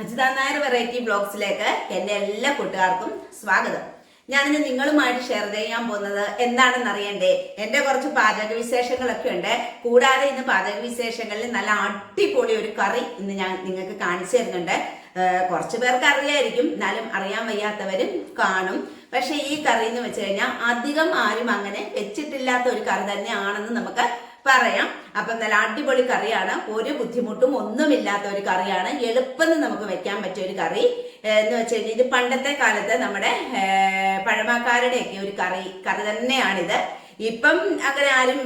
Ajitha Nair variety ബ്ലോഗ്സിലേക്ക് എന്റെ എല്ലാ കൂട്ടുകാർക്കും സ്വാഗതം. ഞാനിന്ന് നിങ്ങളുമായിട്ട് ഷെയർ ചെയ്യാൻ പോകുന്നത് എന്താണെന്ന് അറിയണ്ടേ എന്റെ കുറച്ച് പാചക വിശേഷങ്ങളൊക്കെ ഉണ്ട്. കൂടാതെ ഇന്ന് പാചക വിശേഷങ്ങളിൽ നല്ല അടിപൊളി ഒരു കറി ഇന്ന് ഞാൻ നിങ്ങൾക്ക് കാണിച്ചു തരുന്നുണ്ട്. കുറച്ച് പേർക്ക് അറിയായിരിക്കും. എന്നാലും അറിയാൻ വയ്യാത്തവരും കാണും. പക്ഷെ ഈ കറി എന്ന് വെച്ച് കഴിഞ്ഞാൽ അധികം ആരും അങ്ങനെ വെച്ചിട്ടില്ലാത്ത ഒരു കറി തന്നെയാണെന്ന് നമുക്ക് പറയാം. അപ്പൊ നല്ല അടിപൊളി കറിയാണ്. ഒരു ബുദ്ധിമുട്ടും ഒന്നുമില്ലാത്ത ഒരു കറിയാണ്. എളുപ്പം നമുക്ക് വെക്കാൻ പറ്റിയ ഒരു കറി. എന്ന് വെച്ച് കഴിഞ്ഞാൽ ഇത് പണ്ടത്തെ കാലത്ത് നമ്മുടെ പഴമക്കാരുടെയൊക്കെ ഒരു കറി കറി തന്നെയാണിത്. ഇപ്പം അങ്ങനെ ആരും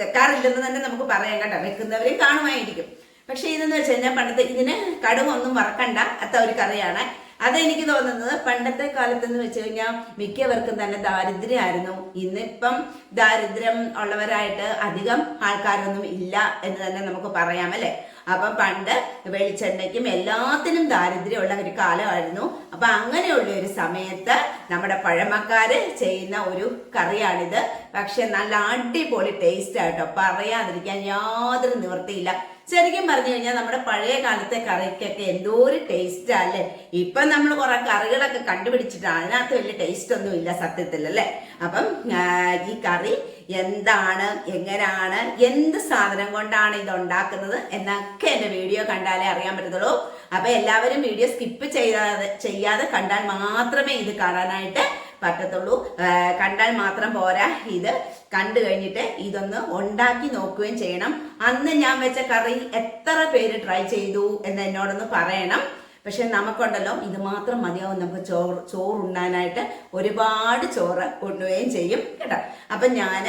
വെക്കാറില്ലെന്ന് തന്നെ നമുക്ക് പറയാം കേട്ടോ. വെക്കുന്നവരെയും കാണുമായിരിക്കും. പക്ഷെ ഇതെന്ന് വെച്ച് കഴിഞ്ഞാൽ പണ്ടത്തെ ഇതിന് കടുവൊന്നും വറക്കണ്ട. അത്ത ഒരു കറിയാണ്. അതെനിക്ക് തോന്നുന്നത് പണ്ടത്തെ കാലത്ത് എന്ന് വെച്ച് കഴിഞ്ഞാൽ മിക്കവർക്കും തന്നെ ദാരിദ്ര്യമായിരുന്നു. ഇന്നിപ്പം ദാരിദ്ര്യം ഉള്ളവരായിട്ട് അധികം ആൾക്കാരൊന്നും ഇല്ല എന്ന് തന്നെ നമുക്ക് പറയാം അല്ലെ? അപ്പം പണ്ട് വെളിച്ചെണ്ണയ്ക്കും എല്ലാത്തിനും ദാരിദ്ര്യമുള്ള ഒരു കാലമായിരുന്നു. അപ്പൊ അങ്ങനെയുള്ള ഒരു സമയത്ത് നമ്മുടെ പഴമക്കാര് ചെയ്യുന്ന ഒരു കറിയാണിത്. പക്ഷെ നല്ല അടിപൊളി ടേസ്റ്റ് ആയിട്ടോ പറയാതിരിക്കാൻ യാതൊരു നിവൃത്തിയില്ല. ശരിക്കും പറഞ്ഞു കഴിഞ്ഞാൽ നമ്മുടെ പഴയ കാലത്തെ കറിക്കൊക്കെ എന്തോ ഒരു ടേസ്റ്റ് അല്ലേ? ഇപ്പൊ നമ്മൾ കുറെ കറികളൊക്കെ കണ്ടുപിടിച്ചിട്ടാണ് അതിനകത്ത് വലിയ ടേസ്റ്റ് ഒന്നും ഇല്ല സത്യത്തിൽ അല്ലേ? അപ്പം ഈ കറി എന്താണ് എങ്ങനെയാണ് എന്ത് സാധനം കൊണ്ടാണ് ഇത് ഉണ്ടാക്കുന്നത് എന്നൊക്കെ എന്റെ വീഡിയോ കണ്ടാലേ അറിയാൻ പറ്റത്തുള്ളൂ. അപ്പൊ എല്ലാവരും വീഡിയോ സ്കിപ്പ് ചെയ്യാതെ ചെയ്യാതെ കണ്ടാൽ മാത്രമേ ഇത് കാണാനായിട്ട് പറ്റത്തുള്ളൂ. കണ്ടാൽ മാത്രം പോരാ ഇത് കണ്ടു കഴിഞ്ഞിട്ട് ഇതൊന്ന് ഉണ്ടാക്കി നോക്കുകയും ചെയ്യണം. അന്ന് ഞാൻ വെച്ച കറി എത്ര പേര് ട്രൈ ചെയ്തു എന്ന് എന്നോടൊന്ന് പറയണം. പക്ഷെ നമുക്കുണ്ടല്ലോ ഇത് മാത്രം മതിയാവും. നമുക്ക് ചോറ് ചോറുണ്ണാനായിട്ട് ഒരുപാട് ചോറ് കൊണ്ടുപോവുകയും ചെയ്യും കേട്ടോ. അപ്പം ഞാൻ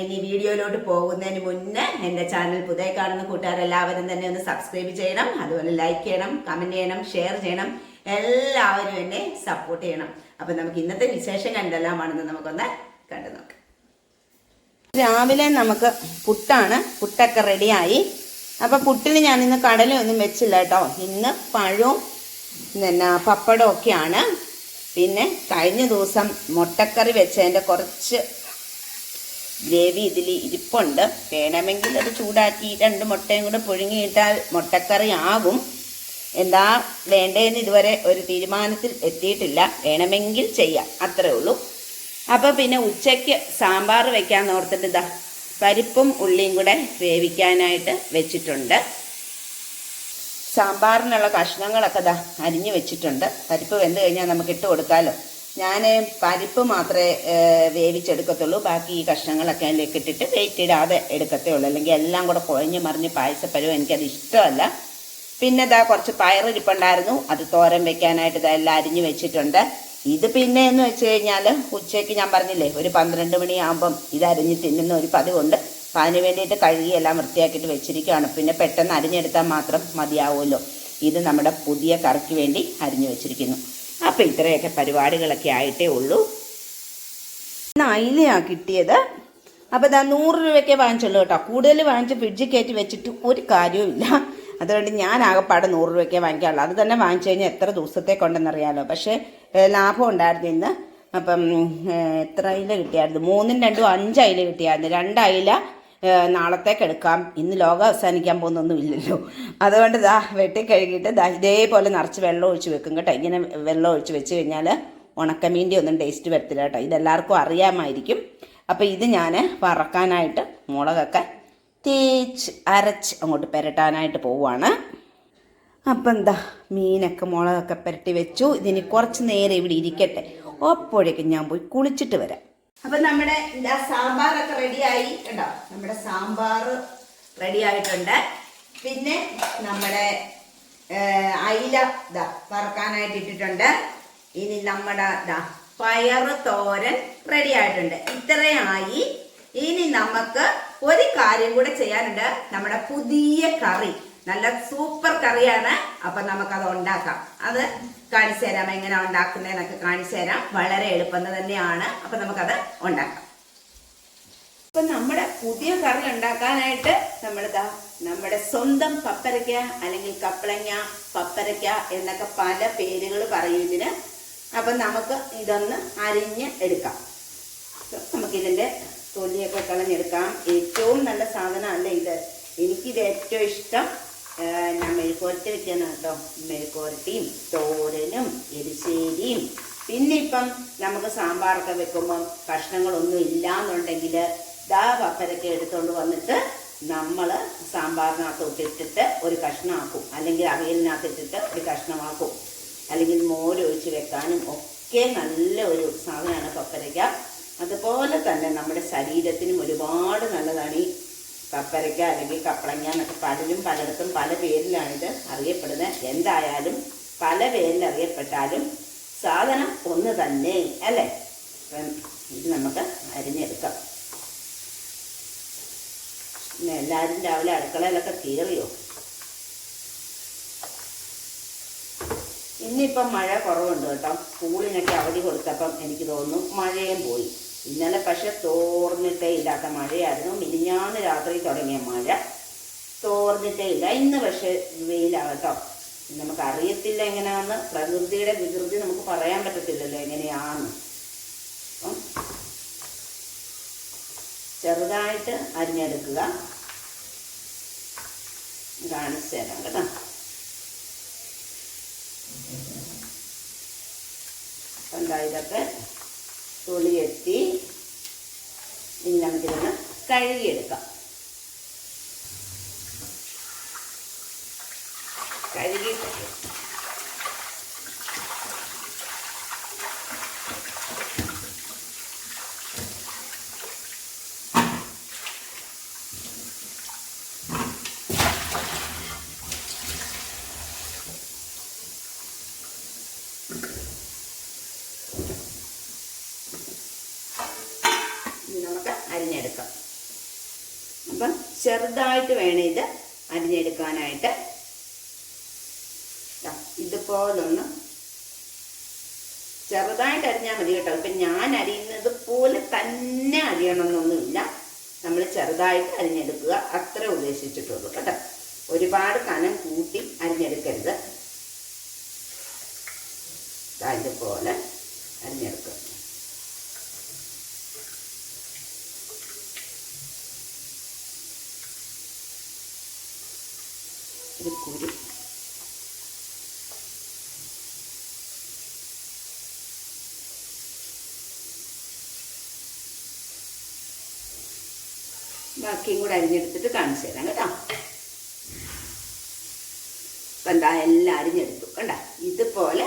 ഇനി വീഡിയോയിലോട്ട് പോകുന്നതിന് മുന്നേ എന്റെ ചാനൽ പുതിയ കാണുന്ന കൂട്ടുകാരെല്ലാവരും തന്നെ ഒന്ന് സബ്സ്ക്രൈബ് ചെയ്യണം അതുപോലെ ലൈക്ക് ചെയ്യണം കമന്റ് ചെയ്യണം ഷെയർ ചെയ്യണം. എല്ലാവരും എന്നെ സപ്പോർട്ട് ചെയ്യണം. അപ്പം നമുക്ക് ഇന്നത്തെ വിശേഷം കണ്ടെല്ലാമാണെന്ന് നമുക്കൊന്ന് കണ്ടു നോക്കാം. രാവിലെ നമുക്ക് പുട്ടാണ്. പുട്ടൊക്കെ റെഡിയായി അപ്പൊ പുട്ടിന് ഞാൻ ഇന്ന് കടലൊന്നും വെച്ചില്ല കേട്ടോ. ഇന്ന് പഴവും പിന്നെ പപ്പടമൊക്കെയാണ്. പിന്നെ കഴിഞ്ഞ ദിവസം മുട്ടക്കറി വെച്ചതിന്റെ കുറച്ച് ഗ്രേവി ഇതിൽ ഇരിപ്പുണ്ട്. വേണമെങ്കിൽ അത് ചൂടാക്കി രണ്ട് മുട്ടയും കൂടെ പുഴുങ്ങിയിട്ടാൽ മുട്ടക്കറി ആകും എന്താ വേണ്ടതെന്ന് ഇതുവരെ ഒരു തീരുമാനത്തിൽ എത്തിയിട്ടില്ല. വേണമെങ്കിൽ ചെയ്യാം. അത്രേ ഉള്ളൂ. അപ്പോൾ പിന്നെ ഉച്ചയ്ക്ക് സാമ്പാർ വെക്കാൻ ഓർത്തിട്ട് ഇതാ പരിപ്പും ഉള്ളിയും കൂടെ വേവിക്കാനായിട്ട് വെച്ചിട്ടുണ്ട്. സാമ്പാറിനുള്ള കഷ്ണങ്ങളൊക്കെ ദാ അരിഞ്ഞു വെച്ചിട്ടുണ്ട്. പരിപ്പ് വെന്ത് കഴിഞ്ഞാൽ നമുക്ക് ഇട്ട് കൊടുക്കാമല്ലോ ഞാൻ പരിപ്പ് മാത്രമേ വേവിച്ചെടുക്കത്തുള്ളൂ. ബാക്കി ഈ കഷ്ണങ്ങളൊക്കെ അതിലേക്ക് ഇട്ടിട്ട് വെയിറ്റ് ഇടാതെ എടുക്കത്തേ ഉള്ളൂ. അല്ലെങ്കിൽ എല്ലാം കൂടെ കുഴഞ്ഞ് മറിഞ്ഞ് പായസപ്പരവും എനിക്കത് ഇഷ്ടമല്ല. പിന്നെ ഇതാ കുറച്ച് പയറിരിപ്പുണ്ടായിരുന്നു അത് തോരൻ വെക്കാനായിട്ട് ഇതാ എല്ലാം അരിഞ്ഞു വെച്ചിട്ടുണ്ട്. ഇത് പിന്നെ എന്ന് വെച്ച് കഴിഞ്ഞാൽ ഉച്ചയ്ക്ക് ഞാൻ പറഞ്ഞില്ലേ ഒരു പന്ത്രണ്ട് മണിയാകുമ്പം ഇത് അരിഞ്ഞ് തിന്നുന്ന ഒരു പതിവുണ്ട്. അപ്പം അതിന് വേണ്ടിയിട്ട് കഴുകി എല്ലാം വൃത്തിയാക്കിയിട്ട് വെച്ചിരിക്കുകയാണ്. പിന്നെ പെട്ടെന്ന് അരിഞ്ഞെടുത്താൽ മാത്രം മതിയാവുമല്ലോ. ഇത് നമ്മുടെ പുതിയ കറിക്ക് വേണ്ടി അരിഞ്ഞു വെച്ചിരിക്കുന്നു. അപ്പം ഇത്രയൊക്കെ പരിപാടികളൊക്കെ ആയിട്ടേ ഉള്ളൂ. അയിലയാണ് കിട്ടിയത്. അപ്പോൾ ഇതാ നൂറ് രൂപയ്ക്കേ വാങ്ങിച്ചുള്ളൂ കേട്ടോ. കൂടുതൽ വാങ്ങിച്ച് ഫ്രിഡ്ജിൽ കയറ്റി വെച്ചിട്ട് ഒരു കാര്യവുമില്ല അതുകൊണ്ട് ഞാൻ ആകെപ്പാടെ നൂറ് രൂപയ്ക്കേ വാങ്ങിക്കാറുള്ളൂ. അത് തന്നെ വാങ്ങിച്ചു കഴിഞ്ഞാൽ എത്ര ദിവസത്തേക്കുണ്ടെന്നറിയാലോ പക്ഷേ ലാഭം ഉണ്ടായിരുന്നു ഇന്ന്. അപ്പം എത്ര അയില കിട്ടിയായിരുന്നു? മൂന്നും രണ്ടും അഞ്ച് അയില കിട്ടിയായിരുന്നു. രണ്ട് അയില നാളത്തേക്ക് എടുക്കാം ഇന്ന് ലോകം അവസാനിക്കാൻ പോകുന്നൊന്നും ഇല്ലല്ലോ അതുകൊണ്ട് ദാ വെട്ടി കഴുകിയിട്ട് ദാ ഇതേപോലെ നിറച്ച് വെള്ളം ഒഴിച്ച് വെക്കും കേട്ടോ. ഇങ്ങനെ വെള്ളം ഒഴിച്ച് വെച്ച് കഴിഞ്ഞാൽ ഉണക്കമീന്റെ ഒന്നും ടേസ്റ്റ് വരത്തില്ല കേട്ടോ. ഇതെല്ലാവർക്കും അറിയാമായിരിക്കും. അപ്പോൾ ഇത് ഞാൻ വറക്കാനായിട്ട് മുളകൊക്കെ തേച്ച് അരച്ച് അങ്ങോട്ട് പുരട്ടാനായിട്ട് പോവുകയാണ് അപ്പം എന്താ മീനൊക്കെ മുളകൊക്കെ പുരട്ടി വെച്ചു. ഇതിന് കുറച്ച് നേരം ഇവിടെ ഇരിക്കട്ടെ. അപ്പോഴേക്കും ഞാൻ പോയി കുളിച്ചിട്ട് വരാം. അപ്പം നമ്മുടെ എന്താ സാമ്പാറൊക്കെ റെഡിയായി. കേട്ടോ നമ്മുടെ സാമ്പാർ റെഡി ആയിട്ടുണ്ട് പിന്നെ നമ്മുടെ അയില ഇതാ വറക്കാനായിട്ട് ഇട്ടിട്ടുണ്ട്. ഇനി നമ്മുടെ ഇതാ പയർ തോരൻ റെഡി ആയിട്ടുണ്ട് ഇത്രയായി. ഇനി നമുക്ക് ഒരു കാര്യം കൂടെ ചെയ്യാനുണ്ട്. നമ്മുടെ പുതിയ കറി. നല്ല സൂപ്പർ കറിയാണ്. അപ്പൊ നമുക്കത് ഉണ്ടാക്കാം. അത് കാണിച്ചു തരാം. എങ്ങനെ ഉണ്ടാക്കുന്നതെന്നൊക്കെ കാണിച്ചു തരാം. വളരെ എളുപ്പം തന്നെയാണ്. അപ്പൊ നമുക്കത് ഉണ്ടാക്കാം. ഇപ്പൊ നമ്മുടെ പുതിയ കറി ഉണ്ടാക്കാനായിട്ട് നമ്മളിതാ നമ്മുടെ സ്വന്തം പപ്പരയ്ക്ക അല്ലെങ്കിൽ കപ്പളങ്ങ പപ്പരയ്ക്ക എന്നൊക്കെ പല പേരുകൾ പറയും ഇതിന്. അപ്പൊ നമുക്ക് ഇതൊന്ന് അരിഞ്ഞ് എടുക്കാം. നമുക്കിതിന്റെ തൊലിയൊക്കെ കളഞ്ഞെടുക്കാം. ഏറ്റവും നല്ല സാധനമല്ല ഇത്? എനിക്കിത് ഏറ്റവും ഇഷ്ടം. ഞാൻ മെഴുക്കുവരട്ടി വെക്കുന്ന കേട്ടോ മെഴുക്കുവരട്ടിയും തോരനും എരിശ്ശേരിയും. പിന്നെ ഇപ്പം നമുക്ക് സാമ്പാറൊക്കെ വെക്കുമ്പം കഷ്ണങ്ങളൊന്നും ഇല്ലാന്നുണ്ടെങ്കിൽ ദാ പപ്പരൊക്കെ എടുത്തുകൊണ്ട് വന്നിട്ട് നമ്മൾ സാമ്പാറിനകത്ത് ഇട്ടിട്ട് ഒരു കഷ്ണമാക്കും. അല്ലെങ്കിൽ അവിയലിനകത്ത് ഇട്ടിട്ട് ഒരു കഷ്ണമാക്കും. അല്ലെങ്കിൽ മോരൊഴിച്ച് വെക്കാനും ഒക്കെ നല്ല ഒരു സാധനമാണ് പപ്പരയ്ക്ക. അതുപോലെ തന്നെ നമ്മുടെ ശരീരത്തിനും ഒരുപാട് നല്ലതാണ് ഈ പപ്പരയ്ക്ക അല്ലെങ്കിൽ കപ്പളങ്ങ എന്നൊക്കെ പലരും പലയിടത്തും പല പേരിലാണിത് അറിയപ്പെടുന്നത്. എന്തായാലും പല പേരിൽ അറിയപ്പെട്ടാലും സാധനം ഒന്ന് തന്നെ അല്ലേ? അപ്പം ഇത് നമുക്ക് അരിഞ്ഞെടുക്കാം. പിന്നെ എല്ലാവരും രാവിലെ അടുക്കളയിലൊക്കെ കീറിയോ ഇന്നിപ്പം മഴ കുറവുണ്ട് കേട്ടോ. സ്കൂളിനൊക്കെ അവധി കൊടുത്തപ്പം എനിക്ക് തോന്നുന്നു മഴയും പോയി. ഇന്നലെ പക്ഷെ തോർന്നിട്ടേ ഇല്ലാത്ത മഴയായിരുന്നു. മിനിഞ്ഞാന്ന് രാത്രി തുടങ്ങിയ മഴ തോർന്നിട്ടേ ഇല്ല. ഇന്ന് പക്ഷെ വെയിലാകട്ടോ നമുക്ക് അറിയത്തില്ല എങ്ങനെയാന്ന്. പ്രകൃതിയുടെ വികൃതി നമുക്ക് പറയാൻ പറ്റത്തില്ലല്ലോ എങ്ങനെയാന്ന്. അപ്പം ചെറുതായിട്ട് അരിഞ്ഞെടുക്കുക. കാണിച്ചു തരാം കേട്ടോ. അപ്പം തുളിയെത്തി ഇനി നമുക്കിതൊന്ന് കഴുകിയെടുക്കാം. കഴുകിയിട്ട് ഇനി നമുക്ക് അരിഞ്ഞെടുക്കാം അപ്പം ചെറുതായിട്ട് വേണം ഇത് അരിഞ്ഞെടുക്കാനായിട്ട്. ഇതുപോലൊന്ന് ചെറുതായിട്ട് അരിഞ്ഞാൽ മതി കേട്ടോ. ഇപ്പം ഞാൻ അരിയുന്നത് പോലെ തന്നെ അരിയണമെന്നൊന്നുമില്ല. നമ്മൾ ചെറുതായിട്ട് അരിഞ്ഞെടുക്കുക. അത്ര ഉദ്ദേശിച്ചിട്ടുള്ളൂ കേട്ടോ. ഒരുപാട് കനം കൂട്ടി അരിഞ്ഞെടുക്കരുത്. ഇതുപോലെ അരിഞ്ഞെടുക്കുക. ഒരു കൂടി ബാക്കിയും കൂടെ അരിഞ്ഞെടുത്തിട്ട് കാണിച്ചു തരാം കേട്ടോ. അപ്പം എന്താ എല്ലാം അരിഞ്ഞെടുത്തു. കണ്ട? ഇതുപോലെ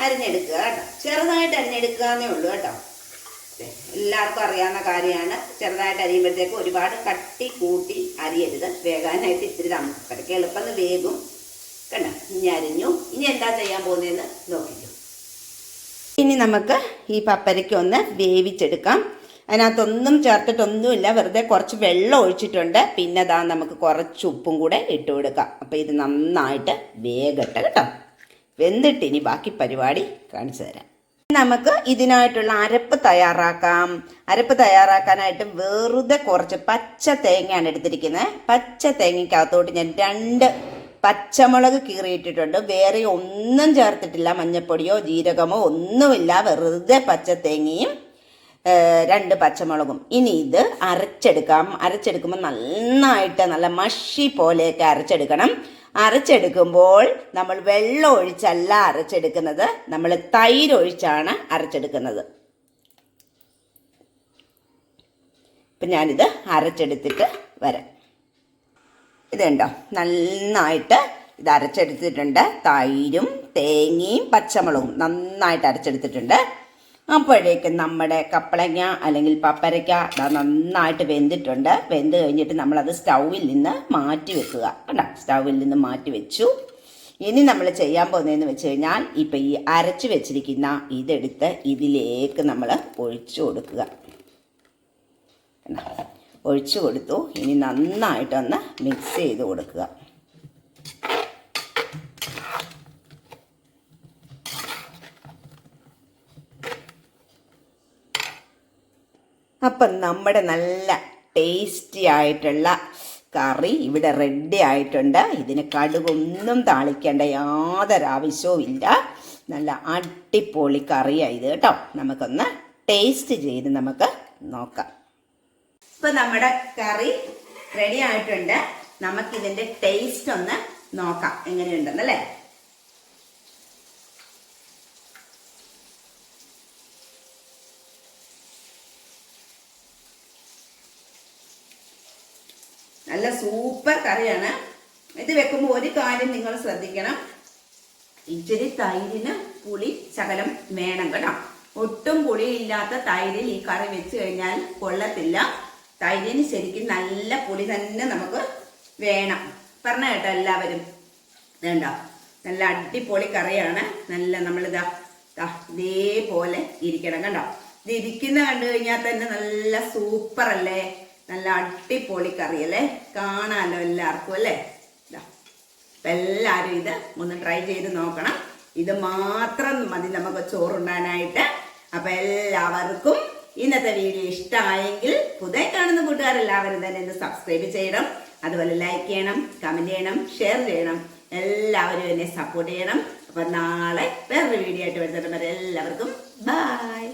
അരിഞ്ഞെടുക്കുക കേട്ടോ. ചെറുതായിട്ട് അരിഞ്ഞെടുക്കുക എന്നേ ഉള്ളൂ കേട്ടോ. എല്ലാവർക്കും അറിയാവുന്ന കാര്യമാണ്. ചെറുതായിട്ട് അരിയുമ്പോഴത്തേക്ക് ഒരുപാട് കട്ടി കൂട്ടി അരിയരുത്. വേകാനായിട്ട് ഇത്തിരി തമ്മിൽ എളുപ്പം വേഗം കണ്ട? ഇനി അരിഞ്ഞു. ഇനി എന്താ ചെയ്യാൻ പോകുന്നതെന്ന് നോക്കിക്കും. ഇനി നമുക്ക് ഈ പപ്പരയ്ക്ക് ഒന്ന് വേവിച്ചെടുക്കാം. അതിനകത്തൊന്നും ചേർത്തിട്ടൊന്നുമില്ല. വെറുതെ കുറച്ച് വെള്ളം ഒഴിച്ചിട്ടുണ്ട്. പിന്നെ ദാ നമുക്ക് കുറച്ച് ഉപ്പും കൂടെ ഇട്ട് കൊടുക്കാം. അപ്പോൾ ഇത് നന്നായിട്ട് വേഗട്ടെ കേട്ടോ. വെന്തിട്ട് ഇനി ബാക്കി പരിപാടി കാണിച്ചു തരാം. നമുക്ക് ഇതിനായിട്ടുള്ള അരപ്പ് തയ്യാറാക്കാം. അരപ്പ് തയ്യാറാക്കാനായിട്ട് വെറുതെ കുറച്ച് പച്ച തേങ്ങയാണ് എടുത്തിരിക്കുന്നത്. പച്ച തേങ്ങയ്ക്കകത്തോട്ട് ഞാൻ രണ്ട് പച്ചമുളക് കീറിയിട്ടിട്ടുണ്ട്. വേറെ ഒന്നും ചേർത്തിട്ടില്ല. മഞ്ഞപ്പൊടിയോ ജീരകമോ ഒന്നുമില്ല. വെറുതെ പച്ച തേങ്ങയും രണ്ട് പച്ചമുളകും. ഇനി ഇത് അരച്ചെടുക്കാം. അരച്ചെടുക്കുമ്പോൾ നന്നായിട്ട് നല്ല മഷി പോലെയൊക്കെ അരച്ചെടുക്കണം. അരച്ചെടുക്കുമ്പോൾ നമ്മൾ വെള്ളം ഒഴിച്ചല്ല അരച്ചെടുക്കുന്നത്. നമ്മൾ തൈര് ഒഴിച്ചാണ് അരച്ചെടുക്കുന്നത്. ഇപ്പം ഞാനിത് അരച്ചെടുത്തിട്ട് വരാം. ഇതുണ്ടോ നന്നായിട്ട് ഇത് അരച്ചെടുത്തിട്ടുണ്ട്. തൈരും തേങ്ങയും പച്ചമുളകും നന്നായിട്ട് അരച്ചെടുത്തിട്ടുണ്ട്. അപ്പോഴേക്കും നമ്മുടെ കപ്പളങ്ങ അല്ലെങ്കിൽ പപ്പരയ്ക്ക നന്നായിട്ട് വെന്തിട്ടുണ്ട്. വെന്ത് കഴിഞ്ഞിട്ട് നമ്മളത് സ്റ്റൗവിൽ നിന്ന് മാറ്റി വെക്കുക. കണ്ടോ? സ്റ്റൗവിൽ നിന്ന് മാറ്റി വെച്ചു. ഇനി നമ്മൾ ചെയ്യാൻ പോകുന്നതെന്ന് വെച്ച് കഴിഞ്ഞാൽ ഇപ്പം ഈ അരച്ചു വെച്ചിരിക്കുന്ന ഇതെടുത്ത് ഇതിലേക്ക് നമ്മൾ ഒഴിച്ചു കൊടുക്കുക? ഒഴിച്ചു കൊടുത്തു. ഇനി നന്നായിട്ടൊന്ന് മിക്സ് ചെയ്ത് കൊടുക്കുക. അപ്പം നമ്മുടെ നല്ല ടേസ്റ്റി ആയിട്ടുള്ള കറി ഇവിടെ റെഡി ആയിട്ടുണ്ട്. ഇതിന് കടുകൊന്നും താളിക്കേണ്ട യാതൊരു ആവശ്യവും ഇല്ല. നല്ല അടിപൊളി കറിയാണ് ഇത് കേട്ടോ. നമുക്കൊന്ന് ടേസ്റ്റ് ചെയ്ത് നമുക്ക് നോക്കാം. ഇപ്പൊ നമ്മുടെ കറി റെഡി ആയിട്ടുണ്ട്. നമുക്കിതിന്റെ ടേസ്റ്റ് ഒന്ന് നോക്കാം. എങ്ങനെയുണ്ടെന്നല്ലേ നല്ല സൂപ്പർ കറിയാണ്. ഇത് വെക്കുമ്പോൾ ഒരു കാര്യം നിങ്ങൾ ശ്രദ്ധിക്കണം. ഇച്ചിരി തൈരിന് പുളി ശകലം വേണം കേട്ടോ. ഒട്ടും പുളിയില്ലാത്ത തൈരിൽ ഈ കറി വെച്ച് കഴിഞ്ഞാൽ കൊള്ളത്തില്ല. തൈരിന് ശരിക്കും നല്ല പുളി തന്നെ നമുക്ക് വേണം. പറഞ്ഞ കേട്ടോ എല്ലാവരും. വേണ്ട. നല്ല അടിപൊളി കറിയാണ്. നല്ല നമ്മളിതാ ഇതേപോലെ ഇരിക്കണം കണ്ടോ ഇത് ഇരിക്കുന്ന കണ്ടു കഴിഞ്ഞാൽ തന്നെ നല്ല സൂപ്പർ അല്ലേ നല്ല അടിപൊളി കറി അല്ലേ? കാണാലോ എല്ലാവർക്കും അല്ലേ? ദാ എല്ലാവരും ഇത് ഒന്ന് ട്രൈ ചെയ്ത് നോക്കണം. ഇത് മാത്രം മതി നമുക്ക് ചോറുണ്ടാനായിട്ട് അപ്പൊ എല്ലാവർക്കും ഇന്നത്തെ വീഡിയോ ഇഷ്ടമായെങ്കിൽ പുതിയ കാണുന്ന കൂട്ടുകാരെല്ലാവരും തന്നെ ഒന്ന് സബ്സ്ക്രൈബ് ചെയ്യണം. അതുപോലെ ലൈക്ക് ചെയ്യണം കമന്റ് ചെയ്യണം ഷെയർ ചെയ്യണം. എല്ലാവരും എന്നെ സപ്പോർട്ട് ചെയ്യണം. അപ്പൊ നാളെ വേറൊരു വീഡിയോ ആയിട്ട് വരുന്നിട്ട് എല്ലാവർക്കും ബൈ